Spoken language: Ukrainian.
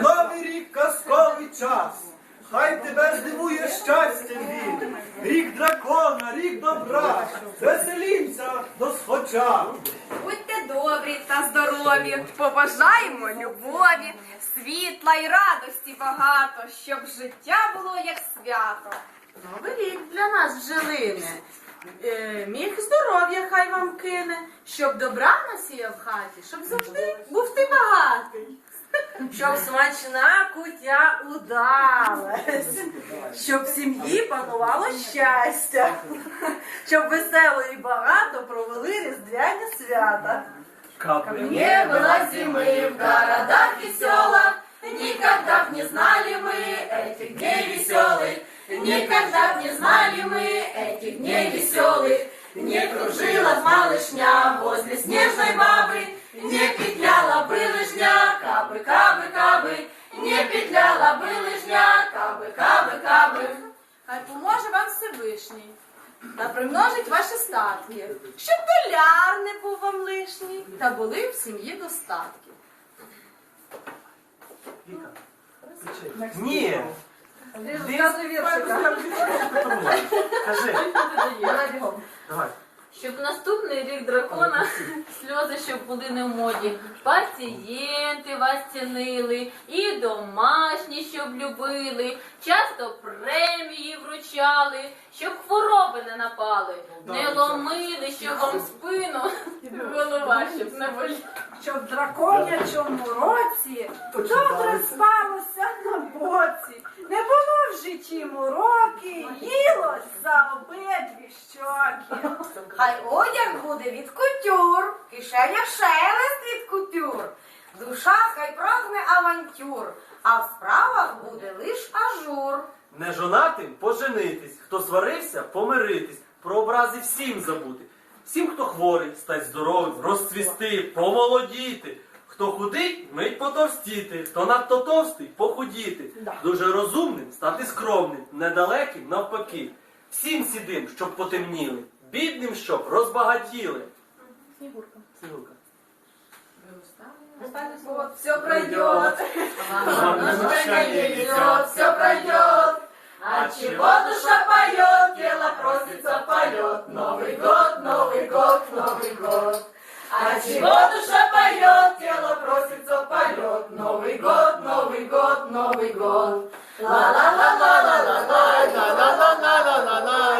Новий рік казковий час. Хай тебе здивує щастя він. Рік дракона, рік добра. Веселімся до схоча. Будьте добрі та здорові, побажаємо любові, світла і радості багато, щоб життя було як свято. Новий рік для нас бджелине. Е, міг здоров'я хай вам кине, щоб добра насіяв в хаті, щоб завжди був ти багатий. Щоб смачна кутя удалась, щоб в сім'ї панувало щастя, щоб весело і багато провели різдвяні свята. Не было зимы в городах и селах, Никогда б не знали мы этих дней веселых, Никогда б не знали мы этих дней веселых. Кабы. Хай поможе вам Всевишній та примножить ваші статки, щоб доляр не був вам лишній, та були в сім'ї достатки. Ні. Кажи. Щоб наступний рік дракона сльози, щоб були не в моді. Пацієнти вас цінили, і домашні, щоб любили, часто премії вручали, щоб хвороби не напали, не ломили, щоб вам спину, голова, щоб не боліла. Щоб в драконячому році добре спалося на боці. Не було в житті мороки, їлось за обидві щоки. Хай одяг буде від кутюр, кишеня шелест від купюр. Душа хай прагне авантюр, а в справах буде лиш ажур. Не жонатим поженитись, хто сварився помиритись, про образи всім забути. Всім, хто хворий, стать здоровим, розцвісти, помолодіти. Хто худий, мить потовстіти, хто надто товстий похудіти. Дуже розумним стати скромним, недалеким навпаки. Всім сідим, щоб потемніли, бідним, щоб розбагатіли. Снігурка. Снігурка. Вот, все пройдет, не везет, все пройдет. А чего душа поет, тело просится поет. Новый год, Новый год, Новый год. А чего душа поет, тело просится поет. Новый год, Новый год, Новый год. Ла-ла-ла.